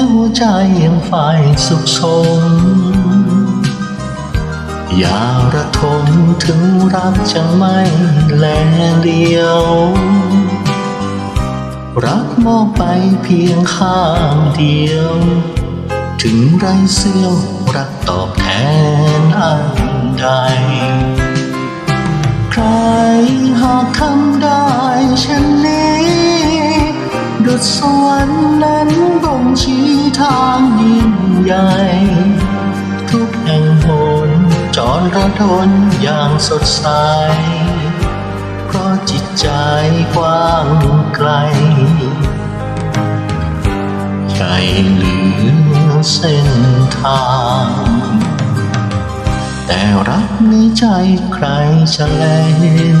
ียวใจยังไฟสุขสม อย่าระทมถึงรักจะไม่แลเลียว รักมองไปเพียงข้างเดียว ถึงไรเสี้ยวรักตอบแทนอันใด ใครหากทำได้เช่นนี้ดุจสวรรค์นั้นบ ชี้ทางยิ่งใหญ่ ทุกแห่งหนจรระทนอย่างสดใส เพราะจิตใจกว้างไกล ใหญ่เหลือเส้นทาง แต่รักในใจใครจะแลเห็น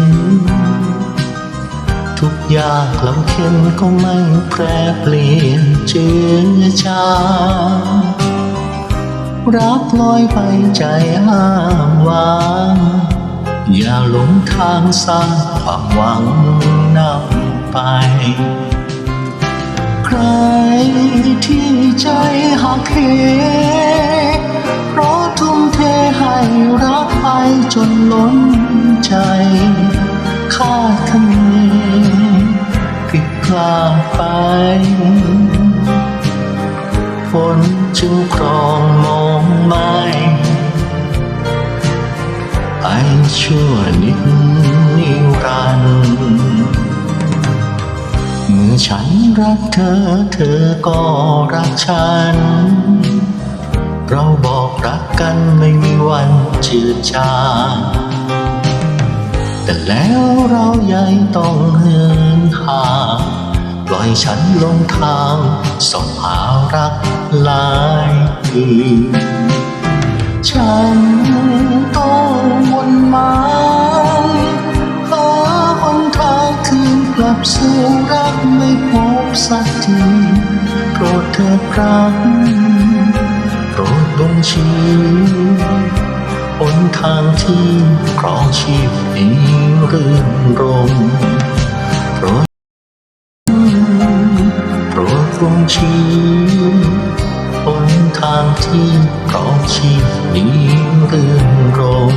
ทุกยากลำเค็นก็ไม่แปรเปลี่ยนเจือจางรักลอยไปใจห้ามวางอย่าหลงทางสร้างความหวังนำไป ใครที่ใจหักเหเพราะทุ่มเทให้รักไปจนล้นใจ คาดคะเนาดไปฝนจึงครองมองไม่ไปชั่วนิดนิรันดร์เมื่อฉันรักเธอเธอก็รักฉัน เราบอกรักกันไม่มีวันจืดจางแต่แล้วเรายังต้องเหินห่าง ฉันลงทางส่องหารักหลายอื่นฉันต้องวนมาหาหนทางคืนกลับสู่รักไม่พบสักทีโปรดเถิดรักโปรดลงชีหนทางที่ครองชีพนี้รื่นรม คงชี้หนทางที่ครองชีพนี้เรื่องรม